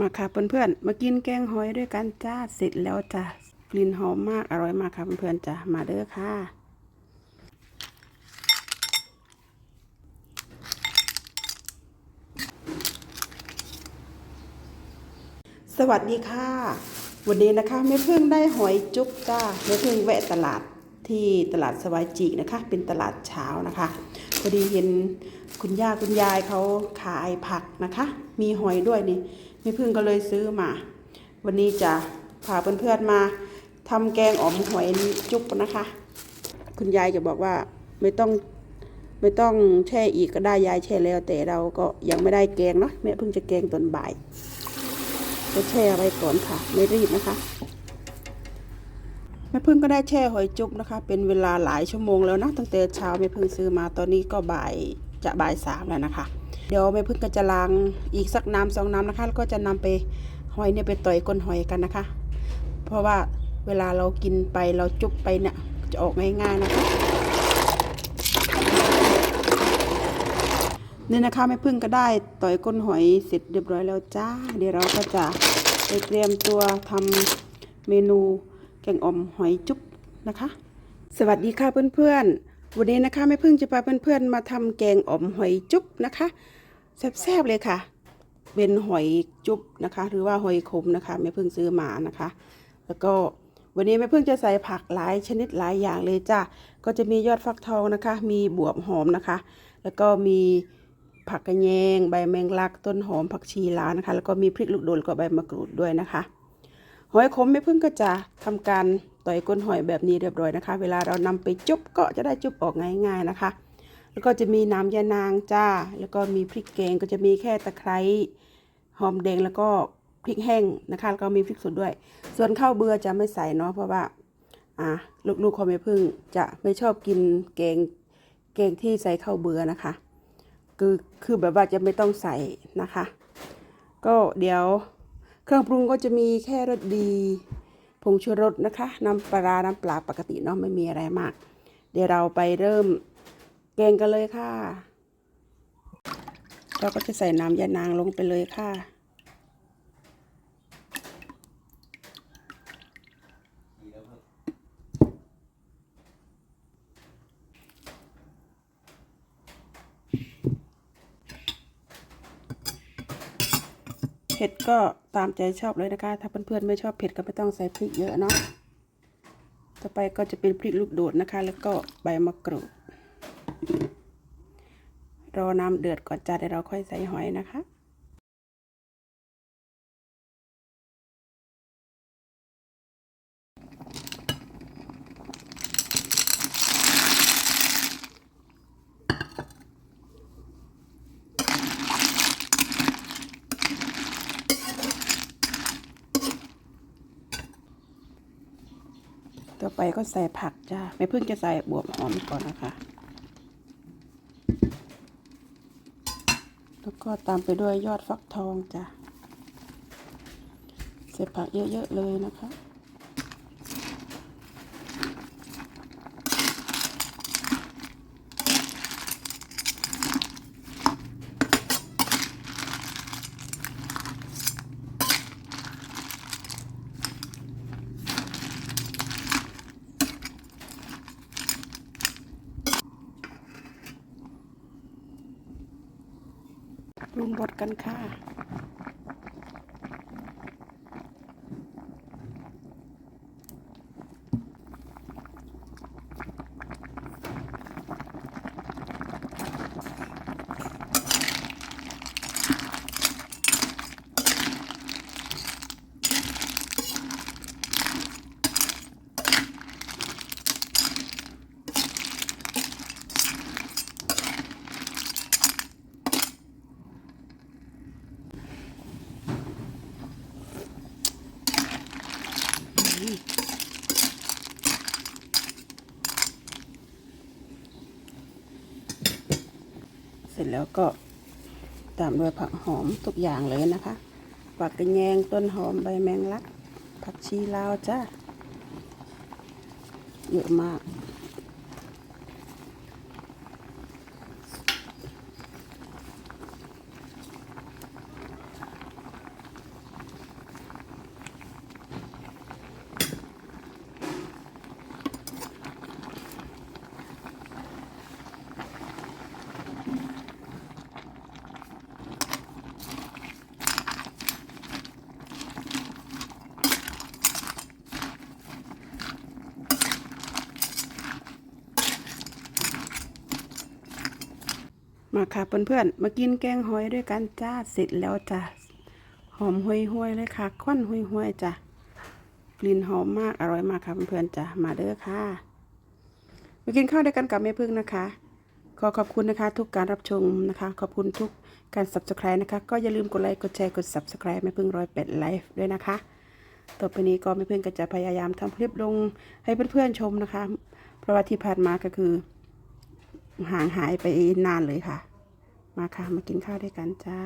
มาค่ะเพื่อนๆมากินแกงหอยด้วยกันจ้าเสร็จแล้วจ้ะกลิ่นหอมมากอร่อยมากค่ะเพื่อนๆจ้ะมาเด้อค่ะสวัสดีค่ะ วันนี้นะคะแม่เพิ่งได้หอยจุ๊บจ้าแม่เพิ่งแวะตลาดที่ตลาดสวายจีนะคะ เป็นตลาดเช้านะคะพอดีเห็นคุณย่าคุณยายเขาขายผักนะคะ มีหอยด้วยนี่ แม่พิ่งก็เลยซื้อมา วันนี้จะพาเพื่อนๆมาทำแกงอ่อมหอยจุ๊บนะคะ คุณยายจะบอกว่าไม่ต้องไม่ต้องแช่อีกก็ได้ยายแช่แล้ว แต่เราก็ยังไม่ได้แกงเนาะแม่เพิ่งจะแกงตอนบ่ายจะแช่ไว้ก่อนค่ะ ไม่รีบนะคะแม่พึ่งก็ได้แช่หอยจุ๊บนะคะ เป็นเวลาหลายชั่วโมงแล้วนะตั้งแต่เช้าแม่พึ่งซื้อมาตอนนี้ก็บ่ายจะบ่ายสามแล้วนะคะ เดี๋ยวแม่พึ่งก็จะล้างอีกสักน้ำสองน้ำนะคะ แล้วก็จะนำไปหอยเนี่ยไปต่อยก้นหอยกันนะคะ เพราะว่าเวลาเรากินไปเราจุบไปเนี่ยจะออกง่ายๆนะคะนี่นะคะแม่พึ่งก็ได้ต่อยก้นหอยเสร็จเรียบร้อยแล้วจ้า เดี๋ยวเราก็จะไปเตรียมตัวทำเมนูแกงอ่อมหอยจุ๊บนะคะ สวัสดีค่ะเพื่อนๆวันนี้นะคะแม่พึ่งจะพาเพื่อนๆมาทำแกงอ่อมหอยจุ๊บนะคะ แซ่บๆเลยค่ะ เป็นหอยจุ๊บนะคะ หรือว่าหอยขมนะคะแม่พึ่งซื้อมานะคะ แล้วก็วันนี้แม่พึ่งจะใส่ผักหลายชนิดหลายอย่างเลยจ้าก็จะมียอดฟักทองนะคะ มีบวบหอมนะคะ แล้วก็มีผักกระแยง ใบแมงลักต้นหอมผักชีลานะคะ แล้วก็มีพริกลูกโดนแล้วก็ใบมะกรูดด้วยนะคะหอยขมแม่พึ่งก็จะทำการต่อยก้นหอยแบบนี้เรียบร้อยนะคะ เวลาเรานำไปจุ๊บก็จะได้จุ๊บออกง่าย ๆนะคะ แล้วก็จะมีน้ำยานางจ้า แล้วก็มีพริกแกงก็จะมีแค่ตะไคร้หอมแดงแล้วก็พริกแห้งนะคะแล้วก็มีพริกสดด้วย ส่วนข้าวเบื่อจะไม่ใส่เนาะเพราะว่า อ่าลูกๆของแม่พึ่งจะไม่ชอบกินแกงแกงที่ใส่ข้าวเบื่อนะคะ คือคือแบบว่าจะไม่ต้องใส่นะคะ ก็เดี๋ยวเครื่องปรุงก็จะมีแค่รสดีผงชูรสนะคะน้ำปลาร้าน้ำปลาปกติเนาะไม่มีอะไรมาก เดี๋ยวเราไปเริ่ม แกงกันเลยค่ะ เราก็จะใส่น้ำยานางลงไปเลยค่ะ เผ็ดก็ตามใจชอบเลยนะคะ ถ้าเพื่อนๆไม่ชอบเผ็ดก็ไม่ต้องใส่พริกเยอะเนาะ ต่อไปก็จะเป็นพริกลูกโดดนะคะ แล้วก็ใบมะกรูด รอน้ำเดือดก่อนจ้าเดี๋ยวเราค่อยใส่หอยนะคะต่อไปก็ใส่ผักจ้าไม่เพิ่งจะใส่บวบหอมก่อนนะคะ แล้ว ก็ตามไปด้วยยอดฟักทองจ้ะใส่ผักเยอะๆเลยนะคะ ปรุงรสกันค่ะ เสร็จแล้วก็ตามด้วยผักหอมทุกอย่างเลยนะคะผักกระแยงต้นหอมใบแมงลัก ผักชีลาวจ้าเยอะมาก มาค่ะเพื่อนๆมากินแกงหอยด้วยกันจ้าเสร็จแล้วจ้ะหอมห่วยๆเลยค่ะควันห่วยๆจ้ะกลิ่นหอมมากอร่อยมากค่ะเพื่อนๆจ้ะมาเด้อค่ะมากินข้าวด้วยกันกับแม่พึ่งนะคะ ขอขอบคุณนะคะ ทุกการรับชมนะคะ ขอบคุณทุกการ subscribe นะคะ ก็อย่าลืมกดไลค์กดแชร์กด subscribe แม่พึ่งร้อยแปดไลฟ์ด้วยนะคะต่อไปนี้ก็แม่พึ่งก็จะพยายามทำคลิปลงให้เพื่อนๆชมนะคะเพราะว่าที่ผ่านมาก็คือ ห่างหายไปนานเลยค่ะ มาค่ะ มากินข้าวด้วยกันจ้า